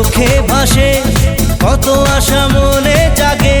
চোখে ভাসে কত আশা মনে জাগে।